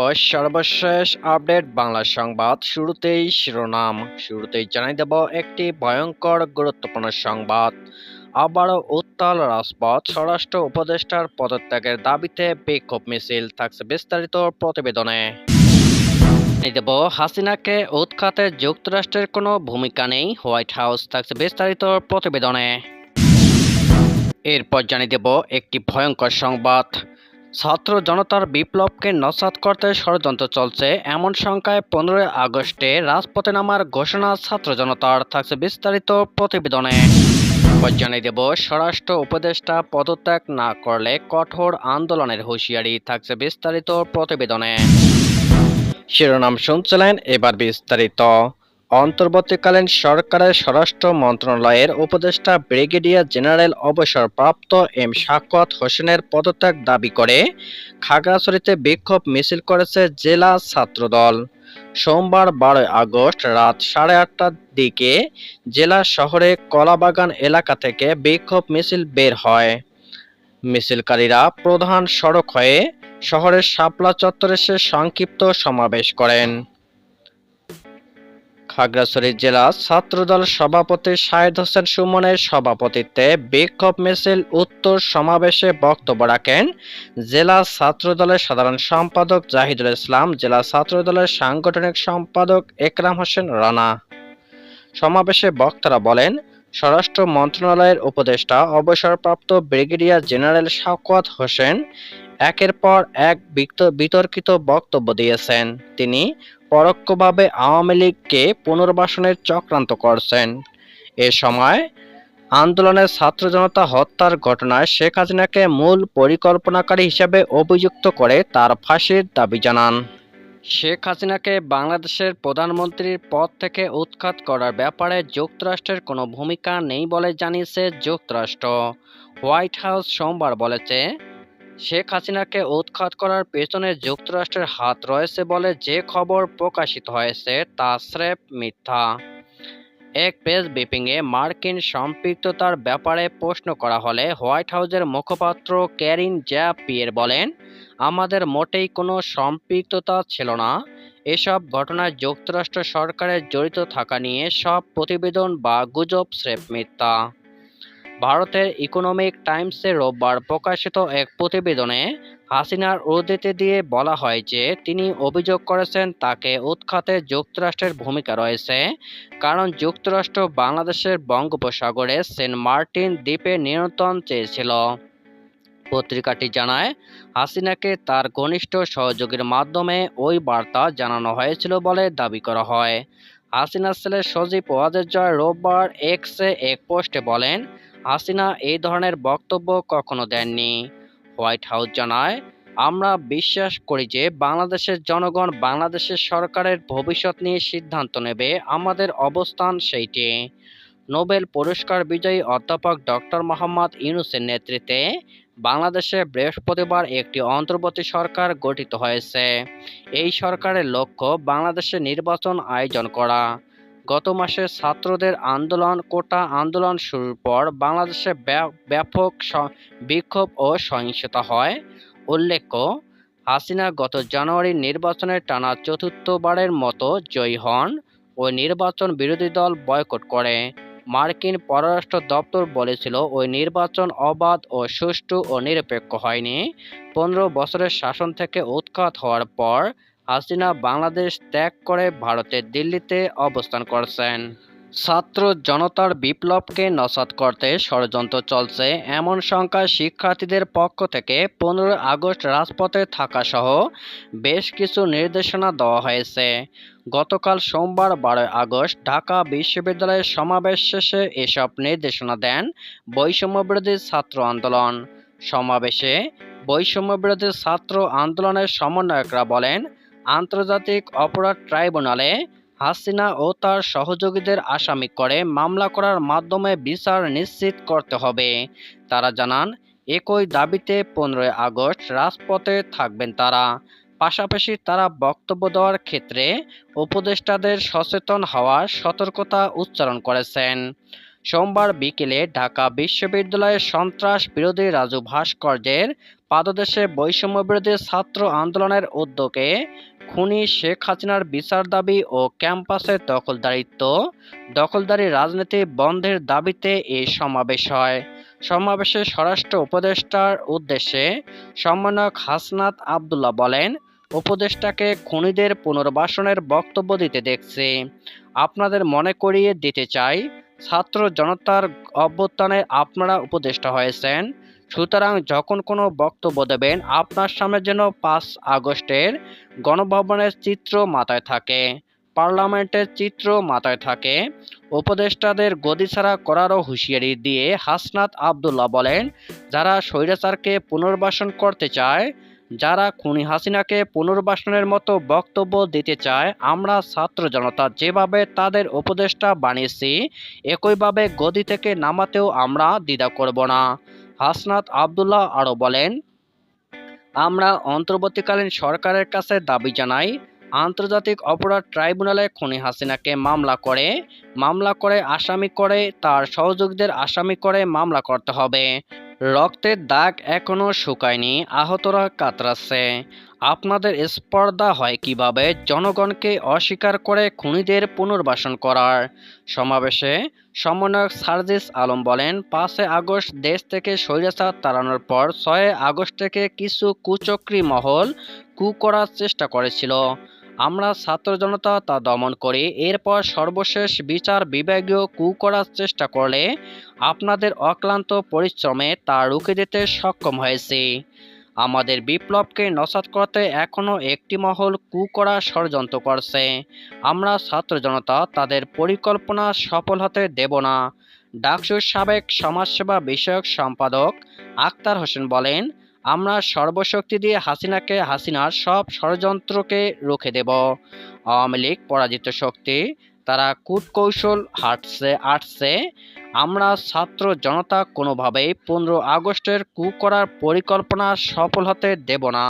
দেব সর্বশেষ আপডেট বাংলা সংবাদ শুরুতেই শিরোনাম। শুরুতেই জানাই দেব একটি ভয়ঙ্কর, গুরুত্বপূর্ণ সংবাদ। আবারও উত্তাল রাজপথ। স্বরাষ্ট্র উপদেষ্টার পদত্যাগের দাবিতে বিক্ষোভ মিছিল। থাকছে বিস্তারিত প্রতিবেদনে। দেব, হাসিনাকে উৎখাতে যুক্তরাষ্ট্রের কোনো ভূমিকা নেই। হোয়াইট হাউস থাকছে বিস্তারিত প্রতিবেদনে। এরপর জানিয়ে দেব একটি ভয়ঙ্কর সংবাদ। ছাত্র জনতার বিপ্লবকে নস্যাৎ করতে ষড়যন্ত্র চলছে। এমন সংখ্যায় পনেরোই আগস্টে রাজপথে নামার ঘোষণা ছাত্র জনতার থাকছে বিস্তারিত প্রতিবেদনে। জানিয়ে দেব, স্বরাষ্ট্র উপদেষ্টা পদত্যাগ না করলে কঠোর আন্দোলনের হুঁশিয়ারি থাকছে বিস্তারিত প্রতিবেদনে। শিরোনাম শুনছিলেন এবার বিস্তারিত। অন্তর্বর্তীকালীন সরকারের স্বরাষ্ট্র মন্ত্রণালয়ের উপদেষ্টা ব্রিগেডিয়ার জেনারেল অবসরপ্রাপ্ত এম শাকত হোসেনের পদত্যাগ দাবি করে খাগড়াছড়িতে বিক্ষোভ মিছিল করেছে জেলা ছাত্রদল। সোমবার বারোই আগস্ট রাত সাড়ে আটটার দিকে জেলা শহরে কলাবাগান এলাকা থেকে বিক্ষোভ মিছিল বের হয়। মিছিলকারীরা প্রধান সড়ক হয়ে শহরের শাপলা চত্বরে এসে সংক্ষিপ্ত সমাবেশ করেন। খাগড়াছড়ি জেলা ছাত্রদল সভাপতি শাহেদ হোসেন সুমনের সভাপতিত্বে বিক্ষোভ মিছিল উত্তর সমাবেশে বক্তব্য রাখেন জেলা ছাত্রদলের সাধারণ সম্পাদক জাহিদুল ইসলাম, জেলা ছাত্রদলের সাংগঠনিক সম্পাদক একরাম হোসেন রানা। সমাবেশে বক্তারা বলেন, স্বরাষ্ট্র মন্ত্রণালয়ের উপদেষ্টা, অবসরপ্রাপ্ত ব্রিগেডিয়ার জেনারেল শাওকত হোসেন একের পর এক বিতর্কিত বক্তব্য দিয়েছেন। তিনি পরোক্ষভাবে আওয়ামী লীগকে পুনর্বাসনের চক্রান্ত করছেন। এ সময় আন্দোলনের ছাত্র জনতা হত্যার ঘটনায় শেখ হাসিনাকে মূল পরিকল্পনাকারী হিসেবে অভিযুক্ত করে তার ফাঁসির দাবি জানান। শেখ হাসিনাকে বাংলাদেশের প্রধানমন্ত্রীর পদ থেকে উৎখাত করার ব্যাপারে যুক্তরাষ্ট্রের কোনো ভূমিকা নেই বলে জানিয়েছে যুক্তরাষ্ট্র। হোয়াইট হাউস সোমবার বলেছে শেখ হাসিনাকে উৎখাত করার পেছনে যুক্তরাষ্ট্রের হাত রয়েছে বলে যে খবর প্রকাশিত হয়েছে, তা স্রেফ মিথ্যা। এক প্রেস ব্রিফিংয়ে মার্কিন সম্পৃক্ততার ব্যাপারে প্রশ্ন করা হলে হোয়াইট হাউসের মুখপাত্র ক্যারিন জ্যা পিয়ের বলেন, আমাদের মোটেই কোনো সম্পৃক্ততা ছিল না। এসব ঘটনায় যুক্তরাষ্ট্র সরকারের জড়িত থাকা নিয়ে সব প্রতিবেদন বা গুজব স্রেফ মিথ্যা। ভারতের ইকোনমিক টাইমসে রোববার প্রকাশিত এক প্রতিবেদনে হাসিনার উদ্ধৃতি দিয়ে বলা হয় যে, তিনি অভিযোগ করেছেন তাকে উৎখাতে যুক্তরাষ্ট্রের ভূমিকা রয়েছে, কারণ যুক্তরাষ্ট্র বাংলাদেশের বঙ্গোপসাগরে সেন্ট মার্টিন দ্বীপে নিয়ন্ত্রণ চেয়েছিল। পত্রিকাটি জানায়, হাসিনাকে তার ঘনিষ্ঠ সহযোগীর মাধ্যমে ওই বার্তা জানানো হয়েছিল বলে দাবি করা হয়। হাসিনার ছেলে সজীব ওয়াজের জয় রোববার এক্সে এক পোস্টে বলেন হাসিনা এই ধরনের বক্তব্য কখনো দেননি। হোয়াইট হাউস জানায়, আমরা বিশ্বাস করি যে বাংলাদেশের জনগণ বাংলাদেশের সরকারের ভবিষ্যৎ নিয়ে সিদ্ধান্ত নেবে। আমাদের অবস্থান সেইটি। নোবেল পুরস্কার বিজয়ী অধ্যাপক ডক্টর মোহাম্মদ ইউনুসের নেতৃত্বে বাংলাদেশে বৃহস্পতিবার একটি অন্তর্বর্তী সরকার গঠিত হয়েছে। এই সরকারের লক্ষ্য বাংলাদেশে নির্বাচন আয়োজন করা। গত মাসে ছাত্রদের আন্দোলন, কোটা আন্দোলন শুরুর পর বাংলাদেশে ব্যাপ- ব্যাপক বিক্ষোভ ও সহিংসতা হয়। উল্লেখ্য, হাসিনা গত জানুয়ারির নির্বাচনে টানা চতুর্থবারের মতো জয়ী হন ওই নির্বাচন বিরোধী দল বয়কট করে। মার্কিন পররাষ্ট্র দপ্তর বলেছিল, ওই নির্বাচন অবাধ ও সুষ্ঠু ও নিরপেক্ষ হয়নি। পনেরো বছরের শাসন থেকে উৎখাত হওয়ার পর হাসিনা বাংলাদেশ ত্যাগ করে ভারতের দিল্লিতে অবস্থান করছেন। ছাত্র জনতার বিপ্লবকে নস্যাৎ করতে ষড়যন্ত্র চলছে। এমন সংখ্যায় শিক্ষার্থীদের পক্ষ থেকে পনেরোই আগস্ট রাজপথে থাকা সহ বেশ কিছু নির্দেশনা দেওয়া হয়েছে। গতকাল সোমবার বারোই আগস্ট ঢাকা বিশ্ববিদ্যালয়ের সমাবেশ শেষে এসব নির্দেশনা দেন বৈষম্যবিরোধী ছাত্র আন্দোলন। সমাবেশে বৈষম্যবিরোধী ছাত্র আন্দোলনের সমন্বয়করা বলেন আন্তর্জাতিক অপরাধ ট্রাইব্যুনালে হাসিনা ও তার সহযোগীদের আসামি করে মামলা করার মাধ্যমে বিচার নিশ্চিত করতে হবে। তারা জানান, একই দাবিতে পনেরোই আগস্ট রাজপথে থাকবেন তারা। পাশাপাশি তারা বক্তব্য দেওয়ার ক্ষেত্রে উপদেষ্টাদের সচেতন হওয়ার সতর্কতা উচ্চারণ করেছেন। সোমবার বিকেলে ঢাকা বিশ্ববিদ্যালয়ের সন্ত্রাস বিরোধী রাজু ভাস্কর্যের পাদদেশে বৈষম্য বিরোধী ছাত্র আন্দোলনের উদ্যোগে খুনি শেখ হাসিনার বিচার দাবি ও ক্যাম্পাসের দখলদারিত্ব। দখলদারি রাজনীতি বন্ধের দাবিতে এই সমাবেশ হয়। সমাবেশে স্বরাষ্ট্র উপদেষ্টার উদ্দেশ্যে সম্মানক হাসনাত আবদুল্লাহ বলেন, উপদেষ্টাকে খুনিদের পুনর্বাসনের বক্তব্য দিতে দেখছি। আপনাদের মনে করিয়ে দিতে চাই ছাত্র জনতার অভ্যুত্থানে আপনারা উপদেষ্টা হয়েছেন। সুতরাং যখন কোনো বক্তব্য দেবেন, আপনার সামনে যেন পাঁচ আগস্টের গণভবনের চিত্র মাথায় থাকে, পার্লামেন্টের চিত্র মাথায় থাকে। উপদেষ্টাদের গদি ছাড়া করারও হুঁশিয়ারি দিয়ে হাসনাত আবদুল্লাহ বলেন, যারা স্বৈরাচারকে পুনর্বাসন করতে চায় যারা খুনি হাসিনাকে পুনর্বাসনের মতো বক্তব্য দিতে চায়, আমরা ছাত্র জনতা যেভাবে তাদের উপদেষ্টা বানিয়েছি, একইভাবে গদি থেকে নামাতেও আমরা দ্বিধা করব না। হাসনাত আবদুল্লাহ আরও বলেন, আমরা অন্তর্বর্তীকালীন সরকারের কাছে দাবি জানাই, আন্তর্জাতিক অপরাধ ট্রাইব্যুনালে খুনি হাসিনাকে মামলা করে মামলা করে আসামি করে, তার সহযোগীদের আসামি করে মামলা করতে হবে। রক্তের দাগ এখনও শুকায়নি, আহতরা কাতরাচ্ছে। আপনাদের স্পর্ধা হয় কীভাবে? জনগণকে অস্বীকার করে খুনিদের পুনর্বাসন করার সমাবেশে সমন্বয়ক সার্জিস আলম বলেন, পাঁচই আগস্ট দেশ থেকে স্বৈরাচার তাড়ানোর পর ছয় আগস্ট থেকে কিছু কুচক্রী মহল কু করার চেষ্টা করেছিল। আমরা ছাত্র জনতা তা দমন করি। এরপর সর্বশেষ বিচার বিভাগীয় কু করার চেষ্টা করলে আপনাদের অক্লান্ত পরিশ্রমে তা রুখে দিতে সক্ষম হয়েছি। আমাদের বিপ্লবকে নসাৎ করতে এখনও একটি মহল কু করা ষড়যন্ত্র করছে। আমরা ছাত্র জনতা তাদের পরিকল্পনা সফল হতে দেব না। ডাকসুর সাবেক সমাজসেবা বিষয়ক সম্পাদক আক্তার হোসেন বলেন আমরা সর্বশক্তি দিয়ে হাসিনাকে, হাসিনার সব ষড়যন্ত্রকে রুখে দেব। আওয়ামী লীগ পরাজিত শক্তি, তারা কূটকৌশল হাঁটছে আটছে। আমরা ছাত্র জনতা কোনোভাবেই পনেরো আগস্টের কু করার পরিকল্পনা সফল হতে দেব না।